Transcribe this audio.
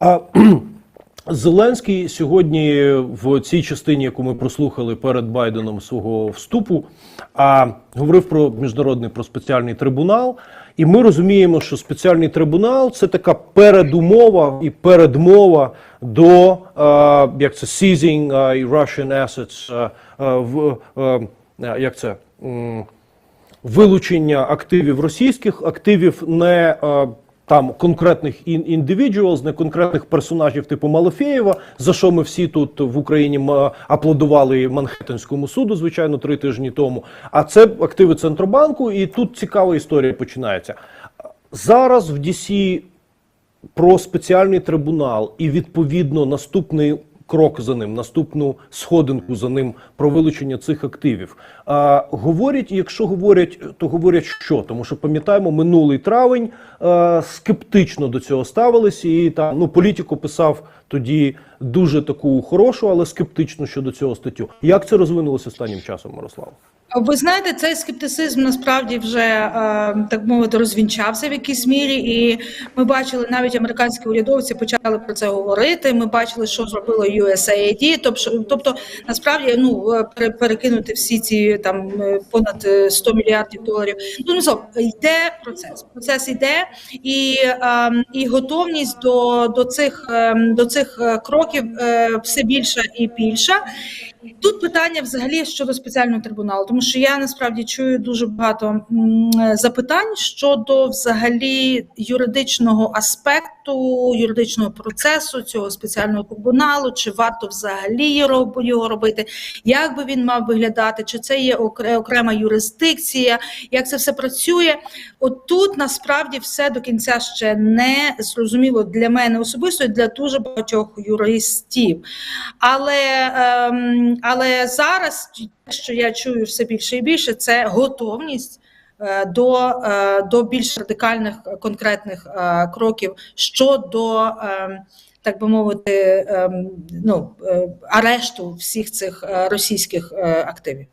А Зеленський сьогодні в цій частині, яку ми прослухали перед Байденом свого вступу, а говорив про міжнародний про спеціальний трибунал. І ми розуміємо, що спеціальний трибунал це така передумова і передмова до як це seizing Russian assets, в як це. вилучення активів російських активів не е, там конкретних індивідуал не конкретних персонажів типу Малофєєва, за що ми всі тут в Україні аплодували Манхеттенському суду, звичайно, три тижні тому. А це активи Центробанку, і тут цікава історія починається. Зараз в DC про спеціальний трибунал і відповідно наступний крок за ним, наступну сходинку за ним про вилучення цих активів. А, говорять, якщо говорять, то говорять що? Тому що пам'ятаємо, минулий травень а, скептично до цього ставилися, і там ну політику писав тоді дуже таку хорошу, але скептичну щодо цього статтю. Як це розвинулося останнім часом, Мирослав? Ви знаєте, цей скептицизм насправді вже е, так мовити розвінчався в якійсь мірі, і ми бачили навіть американські урядовці почали про це говорити. Ми бачили, що зробило USAID, тобто, тобто насправді ну е, пере- перекинути всі ці там е, понад е, 100 мільярдів доларів. Ну ну стоп, йде процес. Процес йде, і, е, і готовність до, до цих е, до цих кроків все більша і більша. Тут питання взагалі щодо спеціального трибуналу, тому що я насправді чую дуже багато запитань щодо взагалі юридичного аспекту, юридичного процесу цього спеціального трибуналу, чи варто взагалі його робити, як би він мав виглядати, чи це є окрема юрисдикція, як це все працює. От тут насправді все до кінця ще не зрозуміло для мене особисто і для дуже багатьох юристів. Але, ем, але зараз, що я чую все більше і більше, це готовність. Е, До, е, до більш радикальних е, конкретних кроків щодо, так би мовити, ну, арешту всіх цих російських активів.